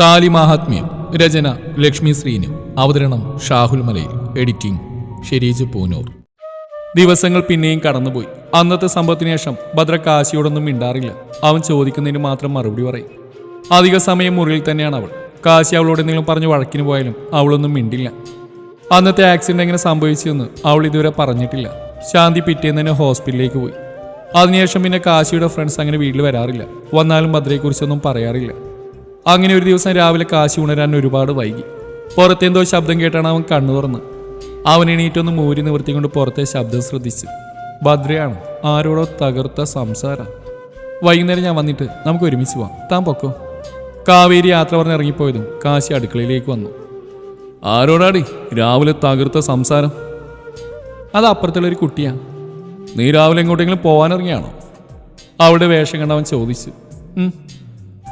താലി മാഹാത്മ്യം രചന ലക്ഷ്മി ശ്രീനു അവതരണം ഷാഹുൽ മലയിൽ എഡിറ്റിംഗ് ഷെരീജ് പൂനൂർ. ദിവസങ്ങൾ പിന്നെയും കടന്നുപോയി. അന്നത്തെ സംഭവത്തിന് ശേഷം ഭദ്ര കാശിയോടൊന്നും മിണ്ടാറില്ല. അവൻ ചോദിക്കുന്നതിന് മാത്രം മറുപടി പറയും. അധിക സമയം മുറിയിൽ തന്നെയാണ് അവൾ. കാശി അവളോട് എന്തെങ്കിലും പറഞ്ഞ് വഴക്കിന് പോയാലും അവളൊന്നും മിണ്ടില്ല. അന്നത്തെ ആക്സിഡന്റ് എങ്ങനെ സംഭവിച്ചെന്ന് അവൾ ഇതുവരെ പറഞ്ഞിട്ടില്ല. ശാന്തി പിറ്റേന്ന് തന്നെ ഹോസ്പിറ്റലിലേക്ക് പോയി. അതിനുശേഷം പിന്നെ കാശിയുടെ ഫ്രണ്ട്സ് അങ്ങനെ വീട്ടിൽ വരാറില്ല. വന്നാലും ഭദ്രയെക്കുറിച്ചൊന്നും പറയാറില്ല. അങ്ങനെ ഒരു ദിവസം രാവിലെ കാശി ഉണരാൻ ഒരുപാട് വൈകി. പുറത്തെന്തോ ശബ്ദം കേട്ടാണ് അവൻ കണ്ണു തുറന്ന്. അവൻ എണീറ്റൊന്ന് മൂരി നിവർത്തിക്കൊണ്ട് പുറത്തെ ശബ്ദം ശ്രദ്ധിച്ചു. ഭദ്രയാണ് ആരോടോ തകർത്ത സംസാര. വൈകുന്നേരം ഞാൻ വന്നിട്ട് നമുക്ക് ഒരുമിച്ച് പോവാം. താൻ പൊക്കോ? കാവേരി യാത്ര പറഞ്ഞ് ഇറങ്ങിപ്പോയതും കാശി അടുക്കളയിലേക്ക് വന്നു. ആരോടാടി രാവിലെ തകർത്ത സംസാരം? അത് അപ്പുറത്തുള്ളൊരു കുട്ടിയാ. നീ രാവിലെ എങ്ങോട്ടെങ്കിലും പോകാനിറങ്ങിയാണോ അവളുടെ വേഷം കണ്ടവൻ ചോദിച്ചു.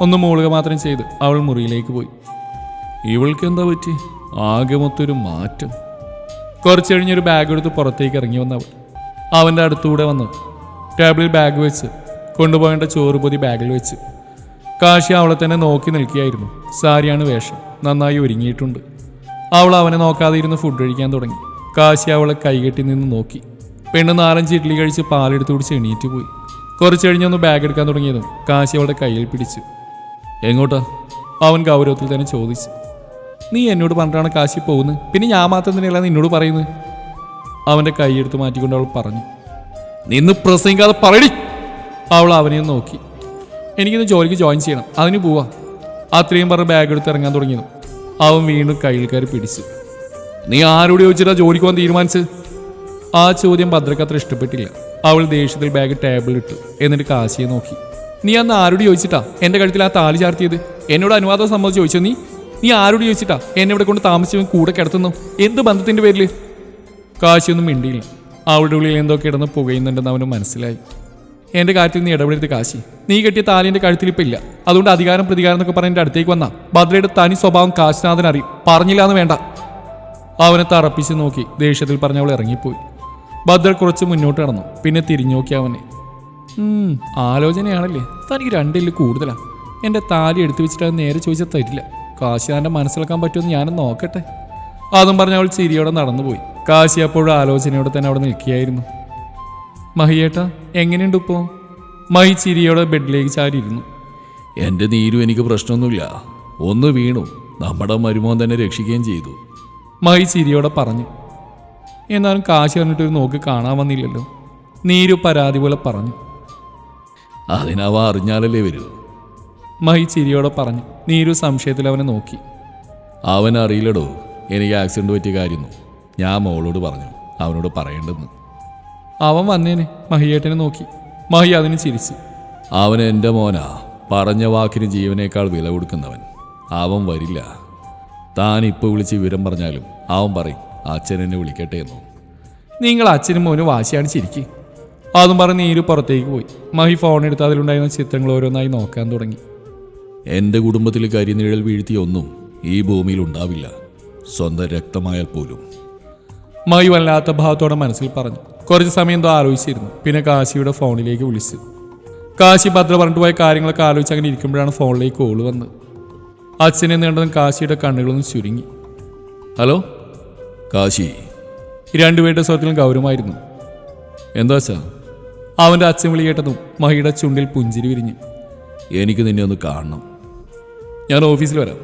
ഒന്ന് മൂളുക മാത്രം ചെയ്ത് അവൾ മുറിയിലേക്ക് പോയി. ഇവൾക്ക് എന്താ പറ്റി? ആകെ മൊത്തൊരു മാറ്റം. കുറച്ച് കഴിഞ്ഞൊരു ബാഗ് എടുത്ത് പുറത്തേക്ക് ഇറങ്ങി വന്ന അവൾ അവന്റെ അടുത്തൂടെ വന്ന് ടേബിളിൽ ബാഗ് വെച്ച് കൊണ്ടുപോകേണ്ട ചോറ് പൊതി ബാഗിൽ വെച്ച്. കാശി അവളെ തന്നെ നോക്കി നിൽക്കുകയായിരുന്നു. സാരിയാണ് വേഷം. നന്നായി ഒരുങ്ങിയിട്ടുണ്ട്. അവൾ അവനെ നോക്കാതെ ഇരുന്ന് ഫുഡ് കഴിക്കാൻ തുടങ്ങി. കാശി അവളെ കൈകെട്ടി നിന്ന് നോക്കി. പെണ്ണ് നാലഞ്ച് ഇഡ്ഡലി കഴിച്ച് പാലെടുത്ത് കുടിച്ച് എണീറ്റ് പോയി. കുറച്ച് കഴിഞ്ഞൊന്ന് ബാഗ് എടുക്കാൻ തുടങ്ങിയതും കാശി അവളുടെ കയ്യിൽ പിടിച്ചു. എങ്ങോട്ടാ? അവൻ ഗൗരവത്തിൽ തന്നെ ചോദിച്ചു. നീ എന്നോട് പറഞ്ഞിട്ടാണ് കാശി പോകുന്നത്? പിന്നെ ഞാൻ മാത്രം തന്നെയല്ല നിന്നോട് പറയുന്നത്? അവന്റെ കൈയെടുത്ത് മാറ്റിക്കൊണ്ട് അവൾ പറഞ്ഞു. നിന്ന് പ്രസംഗിക്കാതെ പറയടി. അവൾ അവനെ നോക്കി. എനിക്കിന്ന് ജോലിക്ക് ജോയിൻ ചെയ്യണം. അതിന് പോവാ. അത്രയും പറഞ്ഞ് ബാഗ് എടുത്ത് ഇറങ്ങാൻ തുടങ്ങിയതും. അവൻ വീണ്ടും കയ്യിൽ കയറി പിടിച്ചു. നീ ആരോട് ചോദിച്ചിട്ടാ ജോലിക്ക് പോകാൻ തീരുമാനിച്ചത്? ആ ചോദ്യം ഭദ്രക്ക് അത്ര ഇഷ്ടപ്പെട്ടില്ല. അവൾ ദേഷ്യത്തിൽ ബാഗ് ടേബിളിലിട്ടു എന്നിട്ട് കാശിയെ നോക്കി. നീ അന്ന് ആരോട് ചോദിച്ചിട്ടാ എന്റെ കഴുത്തിൽ ആ താലി ചാർത്തിയത്? എന്നോട് അനുവാദം സമ്മതിച്ച്? ചോദിച്ചോ നീ? നീ ആരോട് ചോദിച്ചിട്ടാ എന്നെ ഇവിടെ കൊണ്ട് താമസിച്ചവൻ കൂടെ കിടത്തുന്നു? എന്ത് ബന്ധത്തിന്റെ പേരിൽ കാശിയൊന്നും മിണ്ടിയില്ല. അവളുടെ ഉള്ളിൽ എന്തോ കിടന്ന് പുകയുന്നുണ്ടെന്ന് അവന് മനസ്സിലായി. എന്റെ കാര്യത്തിൽ നീ ഇടപെടരുത് കാശി. നീ കെട്ടിയ താലിന്റെ കഴുത്തിൽ ഇപ്പൊ ഇല്ല. അതുകൊണ്ട് അധികാരം പ്രതികാരം എന്നൊക്കെ പറഞ്ഞ് എന്റെ അടുത്തേക്ക് വന്ന. ഭദ്രയുടെ തനി സ്വഭാവം കാശിനാഥൻ അറിയും. പറഞ്ഞില്ല എന്ന് വേണ്ട. അവനെ തറപ്പിച്ച് നോക്കി ദേഷ്യത്തിൽ പറഞ്ഞ അവൾ ഇറങ്ങിപ്പോയി. ഭദ്ര കുറച്ച് മുന്നോട്ട് നടന്നു. പിന്നെ തിരിഞ്ഞു നോക്കി അവനെ. ആലോചനയാണല്ലേ? തനിക്ക് രണ്ടിൽ കൂടുതലാ. എന്റെ താലി എടുത്തു വെച്ചിട്ട് അത് നേരെ ചോദിച്ചാൽ തരില്ല. കാശിനാന്റെ മനസ്സിലാക്കാൻ പറ്റുമെന്ന് ഞാനും നോക്കട്ടെ. അതും പറഞ്ഞ് അവൾ ചിരിയോടെ നടന്നുപോയി. കാശി അപ്പോഴും ആലോചനയോടെ തന്നെ അവിടെ നിൽക്കുകയായിരുന്നു. മഹിയേട്ട എങ്ങനെയുണ്ട് ഇപ്പോ? മഹി ചിരിയോടെ ബെഡിലേക്ക് ചാരിയിരുന്നു. എന്റെ നീരും എനിക്ക് പ്രശ്നമൊന്നുമില്ല. ഒന്ന് വീണു. നമ്മുടെ മരുമോൻ തന്നെ രക്ഷിക്കുകയും ചെയ്തു. മഹി ചിരിയോടെ പറഞ്ഞു. എന്നാലും കാശി പറഞ്ഞിട്ട് ഒരു നോക്ക് കാണാൻ വന്നില്ലല്ലോ. നീരു പരാതി പോലെ പറഞ്ഞു. അതിനവ അറിഞ്ഞാലല്ലേ വരൂ. മഹി ചിരിയോടെ പറഞ്ഞു. നീരു സംശയത്തിൽ അവനെ നോക്കി. അവൻ അറിയില്ലടോ എനിക്ക് ആക്സിഡന്റ് പറ്റിയ കാര്യം ഞാൻ മോളോട് പറഞ്ഞു അവനോട് പറയേണ്ടെന്ന്. അവൻ വന്നേനെ മഹിയേട്ടനെ നോക്കി. മഹി അതിന് ചിരിച്ചു. അവൻ എന്റെ മോനാ പറഞ്ഞ വാക്കിന് ജീവനേക്കാൾ വില കൊടുക്കുന്നവൻ. അവൻ വരില്ല. താൻ ഇപ്പോൾ വിളിച്ച് വിവരം പറഞ്ഞാലും അവൻ പറയും അച്ഛൻ എന്നെ വിളിക്കട്ടെ എന്നോ. നിങ്ങൾ അച്ഛനും മോനും വാശിയാണ് ചിരിക്കി. അതും പറഞ്ഞ് നീരു പുറത്തേക്ക് പോയി. മഹി ഫോൺ എടുത്ത് അതിലുണ്ടായിരുന്ന ചിത്രങ്ങൾ ഓരോന്നായി നോക്കാൻ തുടങ്ങി. എന്റെ കുടുംബത്തിൽ കരിനിഴൽ വീഴ്ത്തിയ ഒന്നും ഈ ഭൂമിയിൽ ഉണ്ടാവില്ല. സ്വന്തം രക്തമായാൽ പോലും. മഹി വല്ലാത്ത ഭാവത്തോടെ മനസ്സിൽ പറഞ്ഞു. കുറച്ച് സമയം എന്തോ ആലോചിച്ചിരുന്നു. പിന്നെ കാശിയുടെ ഫോണിലേക്ക് വിളിച്ചു. കാശി ഭദ്ര പറഞ്ഞിട്ട് പോയ കാര്യങ്ങളൊക്കെ ആലോചിച്ച് അങ്ങനെ ഇരിക്കുമ്പോഴാണ് ഫോണിലേക്ക് കോൾ വന്നത്. അച്ഛനെ നീണ്ടതും കാശിയുടെ കണ്ണുകളൊന്നും ചുരുങ്ങി. ഹലോ? കാശി. രണ്ടുപേരുടെ സ്വരത്തിലും ഗൗരവമായിരുന്നു. എന്താ സാ അവന്റെ അച്ഛൻ വിളി കേട്ടതും മഹിയുടെ ചുണ്ടിൽ പുഞ്ചിരി വിരിഞ്ഞു. എനിക്ക് നിന്നെ ഒന്ന് കാണണം. ഞാൻ ഓഫീസിൽ വരാം.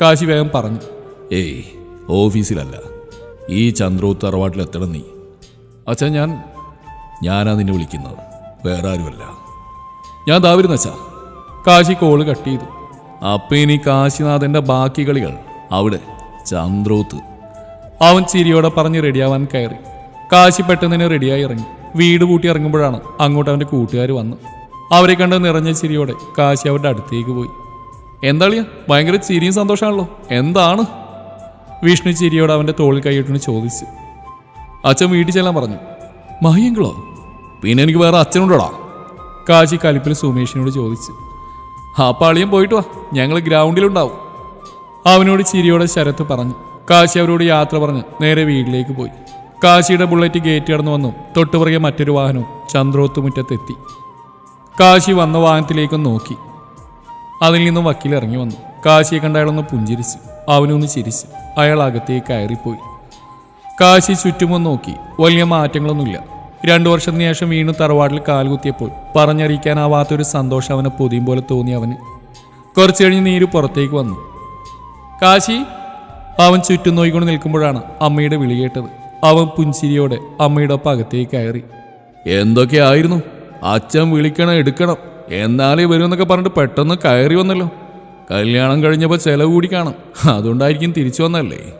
കാശി വേഗം പറഞ്ഞു. ഏയ് ഓഫീസിലല്ല. ഈ ചന്ദ്രോത്ത് തറവാട്ടിൽ എത്തണം നീ. അച്ഛൻ ഞാൻ ഞാനാ നിന്നെ വിളിക്കുന്നത്. വേറെ ആരുമല്ല ഞാൻ ദാവരുന്ന അച്ഛാ. കാശി കോൾ കട്ട് ചെയ്തു. അപ്പം ഇനി കാശിനാഥന്റെ ബാക്കി കളികൾ. അവിടെ ചന്ദ്രോത്ത്. അവൻ ചിരിയോടെ പറഞ്ഞ് റെഡിയാവാൻ കയറി. കാശി പെട്ടെന്ന് റെഡിയായി ഇറങ്ങി. വീട് പൂട്ടി ഇറങ്ങുമ്പോഴാണ് അങ്ങോട്ട് അവന്റെ കൂട്ടുകാർ വന്ന്. അവരെ കണ്ട് നിറഞ്ഞ ചിരിയോടെ കാശി അവരുടെ അടുത്തേക്ക് പോയി. എന്താളിയ? ഭയങ്കര ചിരിയും സന്തോഷമാണല്ലോ. എന്താണ്? വിഷ്ണു ചിരിയോട് അവന്റെ തോളിൽ കൈയിട്ടിന് ചോദിച്ചു. അച്ഛൻ വീട്ടിൽ ചെല്ലാൻ പറഞ്ഞു. മഹിയെങ്കിലോ? പിന്നെ എനിക്ക് വേറെ അച്ഛനുണ്ടോടാ? കാശി കലിപ്പിൽ സുമേഷിനോട് ചോദിച്ചു. ആ പാളിയും പോയിട്ട് വാ. ഞങ്ങൾ ഗ്രൗണ്ടിലുണ്ടാവും. അവനോട് ചിരിയോടെ ശരത്ത് പറഞ്ഞു. കാശി അവരോട് യാത്ര പറഞ്ഞ് നേരെ വീട്ടിലേക്ക് പോയി. കാശിയുടെ ബുള്ളറ്റ് ഗേറ്റ് കടന്നു വന്നു. തൊട്ടുപുറകെ മറ്റൊരു വാഹനവും ചന്ദ്രോത്ത് മുറ്റത്തെത്തി കാശി വന്ന വാഹനത്തിലേക്ക് നോക്കി. അതിൽ നിന്നും വക്കീൽ ഇറങ്ങി വന്നു. കാശിയെ കണ്ട അയാളൊന്ന് പുഞ്ചിരിച്ചു. അവനൊന്ന് ചിരിച്ചു. അയാൾ അകത്തേക്ക് കയറിപ്പോയി. കാശി ചുറ്റുമൊന്ന് നോക്കി. വലിയ മാറ്റങ്ങളൊന്നുമില്ല. രണ്ടു വർഷത്തിന് ശേഷം വീണ്ടും തറവാട്ടിൽ കാലുകുത്തിയപ്പോൾ പറഞ്ഞറിയിക്കാനാവാത്തൊരു സന്തോഷം അവനെ പൊതിയും പോലെ തോന്നി അവന്. കുറച്ചു കഴിഞ്ഞ് നീര് പുറത്തേക്ക് വന്നു. കാശി അവൻ ചുറ്റും നോയിക്കൊണ്ട് നിൽക്കുമ്പോഴാണ് അമ്മയുടെ വിളി കേട്ടത്. അവൻ പുഞ്ചിരിയോടെ അമ്മയുടെ പകത്തേക്ക് കയറി. എന്തൊക്കെയായിരുന്നു? അച്ഛൻ വിളിക്കണം എടുക്കണം. എന്നാലേ വരുമെന്നൊക്കെ പറഞ്ഞിട്ട് പെട്ടെന്ന് കയറി വന്നല്ലോ. കല്യാണം കഴിഞ്ഞപ്പോൾ ചെലവ് കൂടി കാണും. അതുകൊണ്ടായിരിക്കും തിരിച്ചു വന്നല്ലേ?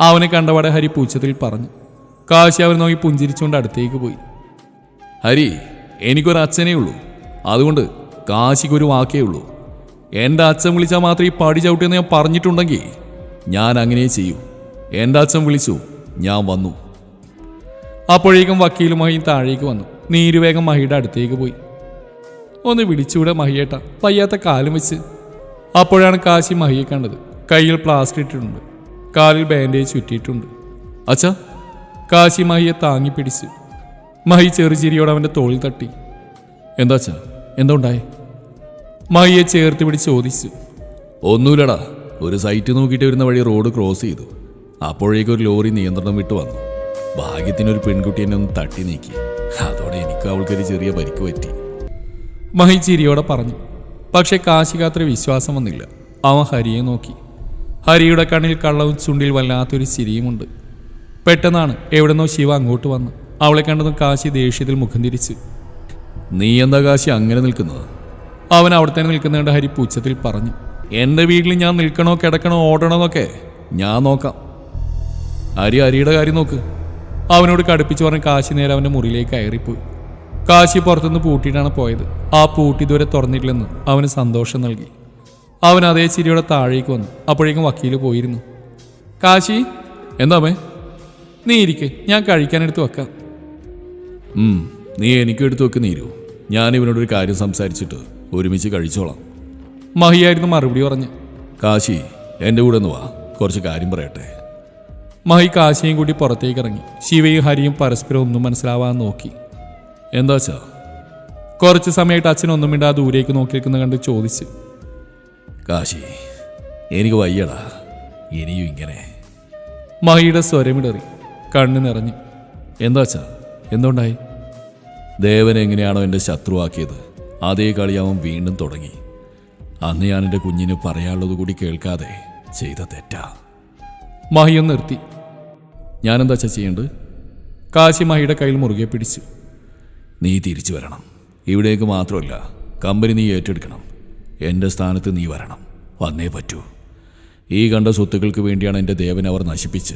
അവനെ കണ്ടപാടെ ഹരി പൂച്ചത്തിൽ പറഞ്ഞു. കാശി അവൻ നോക്കി പുഞ്ചിരിച്ചുകൊണ്ട് അടുത്തേക്ക് പോയി. ഹരി എനിക്കൊരു അച്ഛനേ ഉള്ളൂ. അതുകൊണ്ട് കാശിക്കൊരു വാക്കേ ഉള്ളൂ. എന്റെ അച്ഛൻ വിളിച്ചാൽ മാത്രമേ ഈ പടി ചവിട്ടിയെന്ന് ഞാൻ പറഞ്ഞിട്ടുണ്ടെങ്കിൽ ഞാൻ അങ്ങനെ ചെയ്യൂ. എന്റെ അച്ഛൻ വിളിച്ചു. ഞാൻ വന്നു. അപ്പോഴേക്കും വക്കീലുമായി താഴേക്ക് വന്നു. നീരുവേഗം മഹിയുടെ അടുത്തേക്ക് പോയി. ഒന്ന് വിളിച്ചുകൂടെ മഹിയേട്ട. വയ്യാത്ത കാലും വെച്ച്. അപ്പോഴാണ് കാശി മഹിയെ കണ്ടത്. കയ്യിൽ പ്ലാസ്റ്റർ ഇട്ടിട്ടുണ്ട്. കാലിൽ ബാൻഡേജ് ചുറ്റിയിട്ടുണ്ട്. അച്ഛാ. കാശി മഹിയെ താങ്ങി പിടിച്ചു. മഹി ചെറുചിരിയോടെ അവന്റെ തോളിൽ തട്ടി. എന്താ അച്ഛാ? എന്താ ഉണ്ടായി? മഹിയെ ചേർത്ത് പിടിച്ച് ചോദിച്ചു. ഒന്നുമില്ലടാ. ഒരു സൈറ്റ് നോക്കിയിട്ട് വരുന്ന വഴി റോഡ് ക്രോസ് ചെയ്തു. അപ്പോഴേക്കും ഒരു ലോറി നിയന്ത്രണം വിട്ടു വന്നു. ഭാഗ്യത്തിനൊരു പെൺകുട്ടി എന്നെ ഒന്ന് തട്ടി നീക്കി. അതോടെ എനിക്ക് അവൾക്കൊരു ചെറിയ പരിക്ക് പറ്റി. മഹി ചിരിയോടെ പറഞ്ഞു. പക്ഷെ കാശികാത്ര വിശ്വാസം വന്നില്ല. അവൻ ഹരിയെ നോക്കി. ഹരിയുടെ കണ്ണിൽ കള്ളവും ചുണ്ടിൽ വല്ലാത്തൊരു ചിരിയുമുണ്ട്. പെട്ടെന്നാണ് എവിടെന്നോ ശിവ അങ്ങോട്ട് വന്ന് അവളെ കണ്ടതും കാശി ദേഷ്യത്തിൽ മുഖം തിരിച്ചു. നീ എന്താ കാശി അങ്ങനെ നിൽക്കുന്നത്? അവൻ അവിടെ തന്നെ നിൽക്കുന്നുണ്ട് ഹരി പൂച്ചത്തിൽ പറഞ്ഞു. എന്റെ വീട്ടിൽ ഞാൻ നിൽക്കണോ കിടക്കണോ ഓടണോ എന്നൊക്കെ ഞാൻ നോക്കാം. അരി അരിയുടെ കാര്യം നോക്ക്. അവനോട് കടുപ്പിച്ച് പറഞ്ഞ് കാശി നേരെ അവന്റെ മുറിയിലേക്ക് കയറിപ്പോയി. കാശി പുറത്തുനിന്ന് പൂട്ടിയിട്ടാണ് പോയത്. ആ പൂട്ടി ഇതുവരെ തുറന്നിട്ടില്ലെന്ന് അവന് സന്തോഷം നൽകി. അവൻ അതേ ചിരിയോടെ താഴേക്ക് വന്നു. അപ്പോഴേക്കും വക്കീൽ പോയിരുന്നു. കാശി എന്താമേ നീ ഇരിക്ക്. ഞാൻ കഴിക്കാനെടുത്ത് വെക്കാം. നീ എനിക്ക് എടുത്തു വെക്ക് നീരു. ഞാൻ ഇവനോടൊരു കാര്യം സംസാരിച്ചിട്ട് ഒരുമിച്ച് കഴിച്ചോളാം. മഹിയായിരുന്നു മറുപടി പറഞ്ഞു. കാശി എന്റെ കൂടെ ഒന്ന് വാ. കുറച്ച് കാര്യം പറയട്ടെ. മഹി കാശിയും കൂടി പുറത്തേക്ക് ഇറങ്ങി ശിവയും ഹരിയും പരസ്പരം ഒന്നും മനസ്സിലാവാൻ നോക്കി. എന്താ ചാ കുറച്ച് സമയമായിട്ട് അച്ഛൻ ഒന്നും മിണ്ടാ ദൂരേക്ക് നോക്കിയിരിക്കുന്ന കണ്ട് ചോദിച്ച്. കാശി എനിക്ക് വയ്യടാ. ഇനിയും ഇങ്ങനെ. മഹിയുടെ സ്വരമിടറി കണ്ണു നിറഞ്ഞു. എന്താ ചാ എന്തുണ്ടായി? ദേവൻ എങ്ങനെയാണോ എന്റെ ശത്രുവാക്കിയത്. അതേ കളി അവൻ വീണ്ടും തുടങ്ങി. അന്ന് ഞാൻ എന്റെ കുഞ്ഞിന് പറയാനുള്ളത് കൂടി കേൾക്കാതെ ചെയ്ത തെറ്റാ. മഹിയൊന്ന് നിർത്തി. ഞാനെന്താ ചാ ചെയ്യേണ്ടത്? കാശി മഹിയുടെ കയ്യിൽ മുറുകെ പിടിച്ചു. നീ തിരിച്ചു വരണം. ഇവിടേക്ക് മാത്രമല്ല കമ്പനി നീ ഏറ്റെടുക്കണം. എന്റെ സ്ഥാനത്ത് നീ വരണം. വന്നേ പറ്റൂ. ഈ കണ്ട സ്വത്തുക്കൾക്ക് വേണ്ടിയാണ് എന്റെ ദേവൻ അവർ നശിപ്പിച്ച്.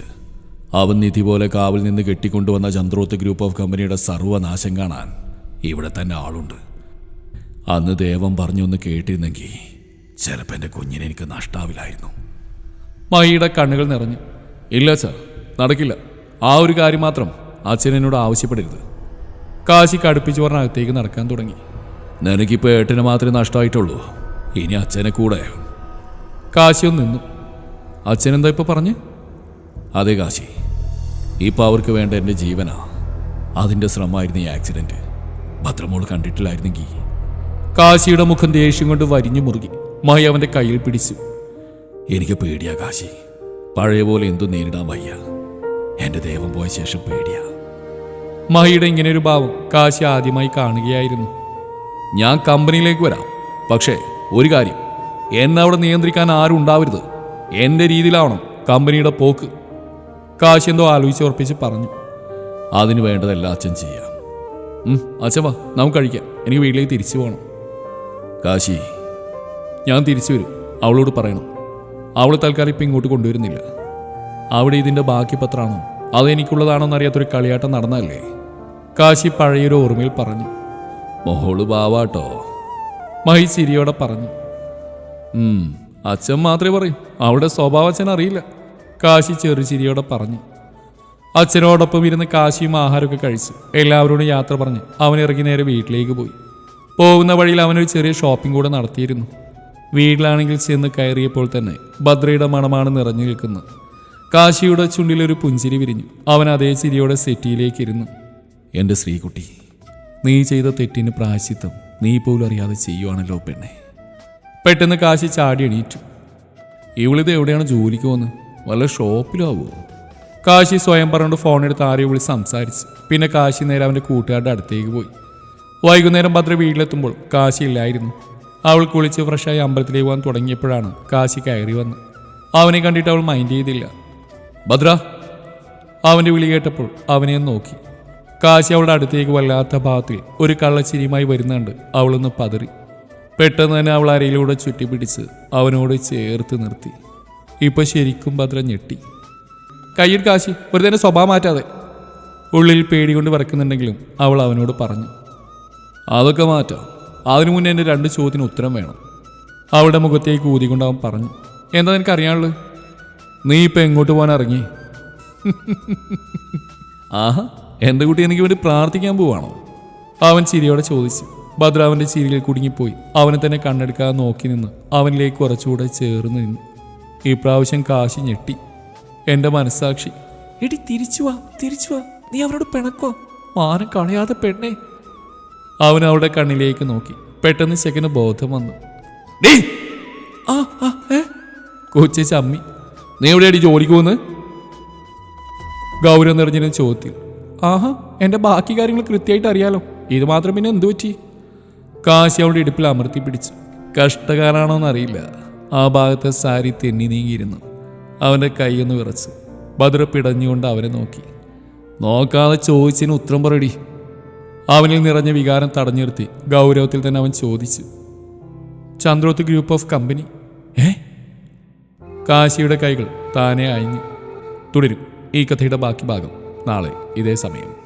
അവൻ നിധി പോലെ കാവിൽ നിന്ന് കെട്ടിക്കൊണ്ടുവന്ന ചന്ദ്രോത്ത് ഗ്രൂപ്പ് ഓഫ് കമ്പനിയുടെ സർവനാശം കാണാൻ ഇവിടെ തന്നെ ആളുണ്ട്. അന്ന് ദേവൻ പറഞ്ഞൊന്ന് കേട്ടിരുന്നെങ്കിൽ ചിലപ്പോൾ എന്റെ കുഞ്ഞിനെ എനിക്ക് നഷ്ടാവില്ലായിരുന്നു മഹിയുടെ കണ്ണുകൾ നിറഞ്ഞു. ഇല്ല സാർ നടക്കില്ല. ആ ഒരു കാര്യം മാത്രം അച്ഛൻ എന്നോട് ആവശ്യപ്പെടരുത്. കാശി കടുപ്പിച്ചു പറഞ്ഞ അകത്തേക്ക് നടക്കാൻ തുടങ്ങി. നിനക്കിപ്പോൾ ഏട്ടന് മാത്രമേ നഷ്ടമായിട്ടുള്ളൂ. ഇനി അച്ഛനെ കൂടെ. കാശി ഒന്ന് നിന്നു. അച്ഛനെന്താ ഇപ്പോൾ പറഞ്ഞ്? അതെ കാശി. ഇപ്പോൾ അവർക്ക് വേണ്ട എന്റെ ജീവനാ. അതിന്റെ ശ്രമമായിരുന്നു ഈ ആക്സിഡന്റ് ഭദ്രമോൾ കണ്ടിട്ടില്ലായിരുന്നെങ്കിൽ. കാശിയുടെ മുഖം ദേഷ്യം കൊണ്ട് വരിഞ്ഞു മുറുകി. മഹി അവന്റെ കയ്യിൽ പിടിച്ചു. എനിക്ക് പേടിയാ കാശി. പഴയ പോലെ എന്തും നേരിടാൻ വയ്യ. എന്റെ ദൈവം പോയ ശേഷം പേടിയാ. മഹിയുടെ ഇങ്ങനെ ഒരു ഭാവം കാശി ആദ്യമായി കാണുകയായിരുന്നു. ഞാൻ കമ്പനിയിലേക്ക് വരാം. പക്ഷേ ഒരു കാര്യം എന്നെ അവിടെ നിയന്ത്രിക്കാൻ ആരും ഉണ്ടാവരുത്. എന്റെ രീതിയിലാവണം കമ്പനിയുടെ പോക്ക്. കാശി എന്തോ ആലോചിച്ച് ഉറപ്പിച്ച് പറഞ്ഞു. അതിന് വേണ്ടതെല്ലാം അച്ഛൻ ചെയ്യാം. അച്ഛൻ വാ നമുക്ക് കഴിക്കാം. എനിക്ക് വീട്ടിലേക്ക് തിരിച്ചു പോകണം കാശി ഞാൻ തിരിച്ചു വരും. അവളോട് പറയണം. അവൾ തൽക്കാലം ഇപ്പം ഇങ്ങോട്ട് കൊണ്ടുവരുന്നില്ല. അവിടെ ഇതിന്റെ ബാക്കി പത്രമാണോ അത് എനിക്കുള്ളതാണോ എന്നറിയാത്തൊരു കളിയാട്ടം നടന്നല്ലേ കാശി പഴയൊരു ഓർമ്മയിൽ പറഞ്ഞു. മോൾ ബാവാട്ടോ മഹി ചിരിയോടെ പറഞ്ഞു. അച്ഛൻ മാത്രമേ പറയൂ. അവളുടെ സ്വഭാവം അച്ഛൻ അറിയില്ല. കാശി ചെറു ചിരിയോടെ പറഞ്ഞു. അച്ഛനോടൊപ്പം ഇരുന്ന് കാശിയും ആഹാരമൊക്കെ കഴിച്ച് എല്ലാവരോടും യാത്ര പറഞ്ഞ് അവൻ ഇറങ്ങി നേരെ വീട്ടിലേക്ക് പോയി. പോകുന്ന വഴിയിൽ അവനൊരു ചെറിയ ഷോപ്പിംഗ് കൂടെ നടത്തിയിരുന്നു. വീട്ടിലാണെങ്കിൽ ചെന്ന് കയറിയപ്പോൾ തന്നെ ഭദ്രയുടെ മണമാണ് നിറഞ്ഞു നിൽക്കുന്നത്. കാശിയുടെ ചുണ്ടിലൊരു പുഞ്ചിരി വിരിഞ്ഞു. അവൻ അതേ ചിരിയോടെ സെറ്റിയിലേക്ക് ഇരുന്നു. എന്റെ ശ്രീകുട്ടി നീ ചെയ്ത തെറ്റിന് പ്രായശിത്വം നീ പോലും അറിയാതെ ചെയ്യുവാണല്ലോ പെണ്ണെ. പെട്ടെന്ന് കാശി ചാടി എണീറ്റു. ഇവളിത് എവിടെയാണ് ജോലിക്ക് പോകുന്നത് വല്ല ആവുമോ?" കാശി സ്വയം പറഞ്ഞുകൊണ്ട് ഫോണെടുത്ത് ആരെയോ വിളിച്ച് സംസാരിച്ചു. പിന്നെ കാശി നേരെ അവന്റെ കൂട്ടുകാരുടെ അടുത്തേക്ക് പോയി. വൈകുന്നേരം ഭദ്ര വീട്ടിലെത്തുമ്പോൾ കാശി ഇല്ലായിരുന്നു. അവൾ കുളിച്ച് ഫ്രഷായി അമ്പലത്തിലേക്ക് പോകാൻ തുടങ്ങിയപ്പോഴാണ് കാശി കയറി വന്ന് അവനെ കണ്ടിട്ട് അവൾ മൈൻഡ് ചെയ്തില്ല. ഭദ്ര അവന്റെ വിളി കേട്ടപ്പോൾ അവനെ നോക്കി. കാശി അവളുടെ അടുത്തേക്ക് വല്ലാത്ത ഭാഗത്തിൽ ഒരു കള്ളച്ചിരിയുമായി വരുന്നുണ്ട്. അവളൊന്ന് പതറി. പെട്ടെന്ന് തന്നെ അവൾ അരയിലൂടെ ചുറ്റിപ്പിടിച്ച് അവനോട് ചേർത്ത് നിർത്തി. ഇപ്പൊ ശരിക്കും ഭദ്ര ഞെട്ടി. കയ്യിൽ കാശി വെറുതെ തന്നെ സ്വഭാവം മാറ്റാതെ. ഉള്ളിൽ പേടി കൊണ്ട് വിറക്കുന്നുണ്ടെങ്കിലും അവൾ അവനോട് പറഞ്ഞു. അതൊക്കെ മാറ്റാം. അതിനു മുന്നേ എന്റെ രണ്ട് ചോദ്യത്തിന് ഉത്തരം വേണം. അവളുടെ മുഖത്തേക്ക് ഊതിക്കൊണ്ട് അവൻ പറഞ്ഞു. എന്താ നിനക്ക് അറിയാനുള്ളത്? നീ ഇപ്പം എങ്ങോട്ട് പോകാൻ ഇറങ്ങി? ആഹാ എന്റെ കുട്ടി എനിക്ക് വേണ്ടി പ്രാർത്ഥിക്കാൻ പോവാണോ? അവൻ ചിരിയോടെ ചോദിച്ചു. ഭദ്ര അവന്റെ ചിരിയിൽ കുടുങ്ങിപ്പോയി. അവനെ തന്നെ കണ്ണെടുക്കാതെ നോക്കി നിന്ന് അവനിലേക്ക് കുറച്ചുകൂടെ ചേർന്ന് നിന്നു ഈ പ്രാവശ്യം കാശി ഞെട്ടി. എന്റെ മനസ്സാക്ഷി എടി തിരിച്ചു വാ തിരിച്ചു വാ. നീ അവരോട് പിണക്കോ? മാനം കളയാതെ പെണ്ണേ. അവൻ അവളുടെ കണ്ണിലേക്ക് നോക്കി. പെട്ടെന്ന് ചെക്കന് ബോധം വന്നു. കൊച്ചി ചമ്മി. നീ എവിടെയാടി ജോലിക്ക് പോകുന്നത്? ഗൗരവം നിറഞ്ഞിരുന്ന ചോദ്യത്തിൽ. ആഹാ എന്റെ ബാക്കി കാര്യങ്ങൾ കൃത്യമായിട്ട് അറിയാലോ. ഇത് മാത്രം പിന്നെ എന്തു പറ്റി? കാശി അവളുടെ ഇടുപ്പിൽ അമർത്തി പിടിച്ചു. കഷ്ടകാരാണോന്ന് അറിയില്ല. ആ ഭാഗത്തെ സാരി തെന്നി നീങ്ങിയിരുന്നു. അവന്റെ കൈയൊന്ന് വിറച്ചു. ഭദ്ര പിടഞ്ഞുകൊണ്ട് അവനെ നോക്കി. നോക്കാതെ ചോദിച്ചതിന് ഉത്തരം പറയടി. അവനിൽ നിറഞ്ഞ വികാരം തടഞ്ഞു നിർത്തി ഗൗരവത്തിൽ തന്നെ അവൻ ചോദിച്ചു. Chandroth group of company. ഏ? കാശിയുടെ കൈകൾ താനെ അയഞ്ഞു തുടരും. ഈ കഥയുടെ ബാക്കി ഭാഗം നാളെ ഇതേ സമയം.